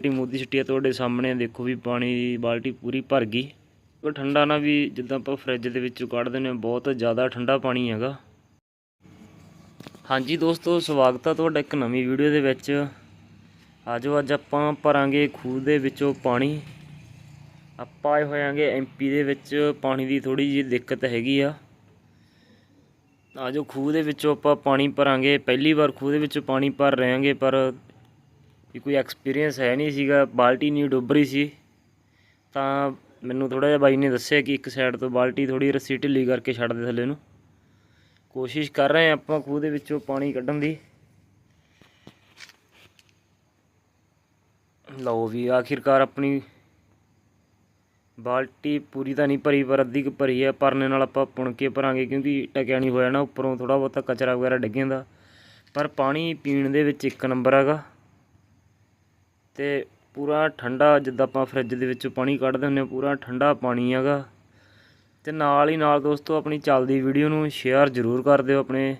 ਬਾਲਟੀ ਮੋਦੀ ਸਿੱਟੀ ਆ, ਤੁਹਾਡੇ ਸਾਹਮਣੇ ਦੇਖੋ ਵੀ ਪਾਣੀ ਦੀ ਬਾਲਟੀ ਪੂਰੀ ਭਰ ਗਈ। ਉਹ ਠੰਡਾ ਨਾ ਵੀ ਜਿੱਦਾਂ ਆਪਾਂ ਫਰਿੱਜ ਦੇ ਵਿੱਚੋਂ ਕੱਢ ਦਿੰਦੇ ਹਾਂ ਬਹੁਤ ਜ਼ਿਆਦਾ ਠੰਡਾ ਪਾਣੀ ਹੈਗਾ। ਹਾਂਜੀ ਦੋਸਤੋ, ਸਵਾਗਤ ਆ ਤੁਹਾਡਾ ਇੱਕ ਨਵੀਂ ਵੀਡੀਓ ਦੇ ਵਿੱਚ। ਆਜੋ ਅੱਜ ਆਪਾਂ ਭਰਾਂਗੇ ਖੂਹ ਦੇ ਵਿੱਚੋਂ ਪਾਣੀ। ਆਪਾਂ ਆਏ ਹੋਇਆਂਗੇ ਐਮਪੀ ਦੇ ਵਿੱਚ, ਪਾਣੀ ਦੀ ਥੋੜੀ ਜਿਹੀ ਦਿੱਕਤ ਹੈਗੀ ਆ। ਆਜੋ ਖੂਹ ਦੇ ਵਿੱਚੋਂ ਆਪਾਂ ਪਾਣੀ ਭਰਾਂਗੇ। ਪਹਿਲੀ ਵਾਰ ਖੂਹ ਦੇ ਵਿੱਚੋਂ ਪਾਣੀ ਭਰ ਰਹੇ ਹਾਂਗੇ, ਪਰ ਵੀ ਕੋਈ ਐਕਸਪੀਰੀਅੰਸ ਹੈ ਨਹੀਂ ਸੀਗਾ, ਬਾਲਟੀ ਨਹੀਂ ਡੁੱਬ ਰਹੀ ਸੀ। ਤਾਂ ਮੈਨੂੰ ਥੋੜਾ ਜਿਹਾ ਬਾਈ ਨੇ ਦੱਸਿਆ ਕਿ ਇੱਕ ਸਾਈਡ ਤੋਂ ਬਾਲਟੀ ਥੋੜੀ ਰੱਸੀ ਢਿੱਲੀ ਕਰਕੇ ਛੱਡ ਦੇ ਥੱਲੇ ਨੂੰ। ਕੋਸ਼ਿਸ਼ ਕਰ ਰਹੇ ਹਾਂ ਆਪਾਂ ਖੂਹ ਦੇ ਵਿੱਚੋਂ ਪਾਣੀ ਕੱਢਣ ਦੀ। ਲਓ ਵੀ ਆਖਿਰਕਾਰ ਆਪਣੀ ਬਾਲਟੀ ਪੂਰੀ ਤਾਂ ਨਹੀਂ ਭਰੀ, ਪਰ ਅੱਧੀ ਕੁ ਭਰੀ ਹੈ। ਭਰਨੇ ਨਾਲ ਆਪਾਂ ਪੁਣ ਕੇ ਭਰਾਂਗੇ, ਕਿਉਂਕਿ ਟਕਿਆ ਨਹੀਂ ਹੋਇਆ ਨਾ, ਉੱਪਰੋਂ ਥੋੜਾ ਬਹੁਤਾ ਕਚਰਾ ਵਗੈਰਾ ਡਿੱਗ ਜਾਂਦਾ। ਪਰ ਪਾਣੀ ਪੀਣ ਦੇ ਵਿੱਚ ਇੱਕ ਨੰਬਰ ਹੈਗਾ। ਤੇ ਪੂਰਾ ਠੰਡਾ, ਜਿੱਦਾਂ ਆਪਾਂ ਫਰਿੱਜ ਦੇ ਵਿੱਚੋਂ ਪਾਣੀ ਕੱਢਦੇ ਹੁੰਦੇ ਹਾਂ, ਪੂਰਾ ਠੰਡਾ ਪਾਣੀ ਹੈਗਾ। ਤੇ ਨਾਲ ਹੀ ਨਾਲ ਦੋਸਤੋ, ਆਪਣੀ ਚੱਲਦੀ ਵੀਡੀਓ ਨੂੰ ਸ਼ੇਅਰ ਜ਼ਰੂਰ ਕਰ ਦਿਓ ਆਪਣੇ।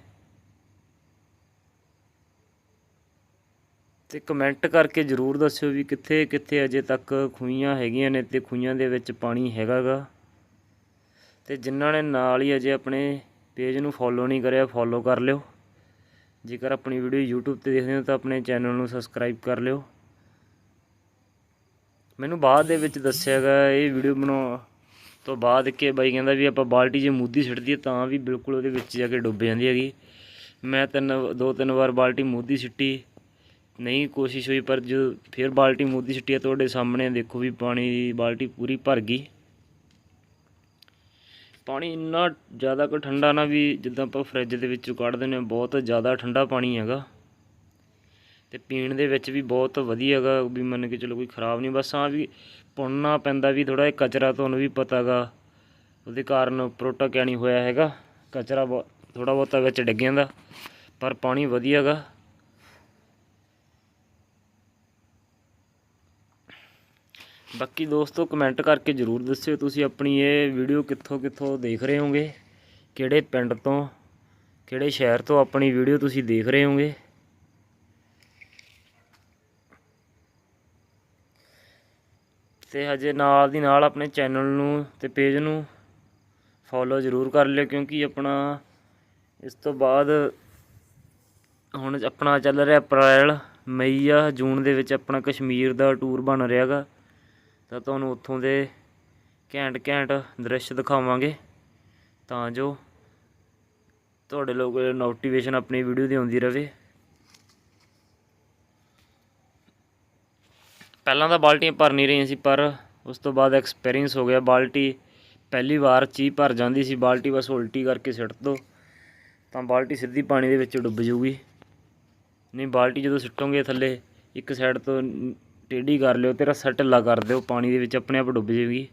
ਤੇ ਕਮੈਂਟ ਕਰਕੇ ਜ਼ਰੂਰ ਦੱਸਿਓ ਵੀ ਕਿੱਥੇ ਕਿੱਥੇ ਅਜੇ ਤੱਕ ਖੂਹੀਆਂ ਹੈਗੀਆਂ ਨੇ ਤੇ ਖੂਹੀਆਂ ਦੇ ਵਿੱਚ ਪਾਣੀ ਹੈਗਾਗਾ। ਤੇ ਜਿਨ੍ਹਾਂ ਨੇ ਨਾਲ ਹੀ ਅਜੇ ਆਪਣੇ ਪੇਜ ਨੂੰ ਫੋਲੋ ਨਹੀਂ ਕਰਿਆ ਫੋਲੋ ਕਰ ਲਿਓ। ਜੇਕਰ ਆਪਣੀ ਵੀਡੀਓ YouTube ਤੇ ਦੇਖਦੇ ਹੋ ਤਾਂ ਆਪਣੇ ਚੈਨਲ ਨੂੰ ਸਬਸਕ੍ਰਾਈਬ ਕਰ ਲਿਓ। ਮੈਨੂੰ ਬਾਅਦ ਦੇ ਵਿੱਚ ਦੱਸਿਆ ਗਿਆ ਇਹ ਵੀਡੀਓ ਬਣਾਉਣ ਤੋਂ ਬਾਅਦ ਕਿ ਬਾਈ ਕਹਿੰਦਾ ਵੀ ਆਪਾਂ ਬਾਲਟੀ 'ਚ ਮੂਦੀ ਸਿੱਟਦੀ ਤਾਂ ਵੀ ਬਿਲਕੁਲ ਉਹਦੇ ਵਿੱਚ ਜਾ ਕੇ ਡੁੱਬ ਜਾਂਦੀ ਹੈਗੀ। ਮੈਂ ਤਿੰਨ, ਦੋ, ਤਿੰਨ ਵਾਰ ਬਾਲਟੀ ਮੂਦੀ ਸਿੱਟੀ। ਨਹੀਂ ਕੋਸ਼ਿਸ਼ ਹੋਈ, ਪਰ ਜੋ ਫਿਰ ਬਾਲਟੀ ਮੂਦੀ ਸਿੱਟੀ ਹੈ ਤੁਹਾਡੇ ਸਾਹਮਣੇ ਦੇਖੋ ਵੀ ਪਾਣੀ ਦੀ ਬਾਲਟੀ ਪੂਰੀ ਭਰ ਗਈ। ਪਾਣੀ ਇੰਨਾ ਜ਼ਿਆਦਾ ਕੋ ਠੰਡਾ ਨਾ ਵੀ ਜਿੱਦਾਂ ਆਪਾਂ ਫਰਿੱਜ ਦੇ ਵਿੱਚੋਂ ਕੱਢ ਦਿੰਦੇ ਹਾਂ, ਬਹੁਤ ਜ਼ਿਆਦਾ ਠੰਡਾ ਪਾਣੀ ਹੈਗਾ। ਤੇ ਪੀਣ ਦੇ ਵਿੱਚ ਵੀ ਬਹੁਤ ਵਧੀਆ ਹੈਗਾ ਵੀ ਮੰਨ ਕੇ ਚਲੋ ਕੋਈ ਖਰਾਬ ਨਹੀਂ, ਬਸ ਆ ਵੀ ਪੁੰਨਾ ਪੈਂਦਾ ਵੀ ਥੋੜਾ ਜਿਹਾ ਕਚਰਾ ਤੁਹਾਨੂੰ ਵੀ ਪਤਾ ਗਾ, ਉਹਦੇ ਕਾਰਨ ਉੱਪਰੋਂ ਟਕਿਆ ਨਹੀਂ ਹੋਇਆ ਹੈਗਾ, ਕਚਰਾ ਥੋੜਾ ਬਹੁਤਾ ਵਿੱਚ ਡਿੱਗਿਆਂ ਦਾ ਪਰ ਪਾਣੀ ਵਧੀਆ ਗਾ। ਬਾਕੀ ਦੋਸਤੋ ਕਮੈਂਟ ਕਰਕੇ ਜਰੂਰ ਦੱਸਿਓ ਤੁਸੀਂ ਆਪਣੀ ਇਹ ਵੀਡੀਓ ਕਿੱਥੋਂ ਕਿੱਥੋਂ ਦੇਖ ਰਹੇ ਹੋਗੇ ਕਿਹੜੇ ਪਿੰਡ ਤੋਂ, ਕਿਹੜੇ ਸ਼ਹਿਰ ਤੋਂ ਆਪਣੀ ਵੀਡੀਓ ਤੁਸੀਂ ਦੇਖ ਰਹੇ ਹੋਗੇ ਤੇ ਹਜੇ ਨਾਲ ਦੀ ਨਾਲ ਆਪਣੇ ਚੈਨਲ ਨੂੰ ਤੇ ਪੇਜ ਨੂੰ ਫੋਲੋ ਜ਼ਰੂਰ ਕਰ ਲਿਓ ਕਿਉਂਕਿ ਆਪਣਾ ਇਸ ਤੋਂ ਬਾਅਦ ਹੁਣ ਆਪਣਾ ਚੱਲ ਰਿਹਾ ਅਪ੍ਰੈਲ, ਮਈ ਜਾਂ ਜੂਨ ਦੇ ਵਿੱਚ ਆਪਣਾ ਕਸ਼ਮੀਰ ਦਾ ਟੂਰ ਬਣ ਰਿਹਾਗਾ। ਤਾਂ ਤੁਹਾਨੂੰ ਉੱਥੋਂ ਦੇ ਘੈਂਟ ਘੈਂਟ ਦ੍ਰਿਸ਼ ਦਿਖਾਵਾਂਗੇ। ਤਾਂ ਜੋ ਤੁਹਾਡੇ ਲੋਕ ਨੋਟੀਫਿਕੇਸ਼ਨ ਆਪਣੀ ਵੀਡੀਓ ਦੀ ਆਉਂਦੀ ਰਹੇ ਪਹਿਲਾਂ ਤਾਂ ਬਾਲਟੀਆਂ ਭਰ ਨਹੀਂ ਰਹੀਆਂ ਸੀ, ਪਰ ਉਸ ਤੋਂ ਬਾਅਦ ਐਕਸਪੀਰੀਅੰਸ ਹੋ ਗਿਆ। ਬਾਲਟੀ ਪਹਿਲੀ ਵਾਰ ਚ ਭਰ ਜਾਂਦੀ ਸੀ, ਬਾਲਟੀ ਬਸ ਉਲਟੀ ਕਰਕੇ ਸਿੱਟ ਦੋ, ਤਾਂ ਬਾਲਟੀ ਸਿੱਧੀ ਪਾਣੀ ਦੇ ਵਿੱਚ ਡੁੱਬ ਜਾਊਗੀ। ਨਹੀਂ, ਬਾਲਟੀ ਜਦੋਂ ਸਿੱਟੋਗੇ ਥੱਲੇ, ਇੱਕ ਸਾਈਡ ਤੋਂ ਟੇਢੀ ਕਰ ਲਿਓ ਤੇ ਰੱਸਾ ਢਿੱਲਾ ਕਰ ਦਿਓ, ਪਾਣੀ ਦੇ ਵਿੱਚ ਆਪਣੇ ਆਪ ਡੁੱਬ ਜਾਊਗੀ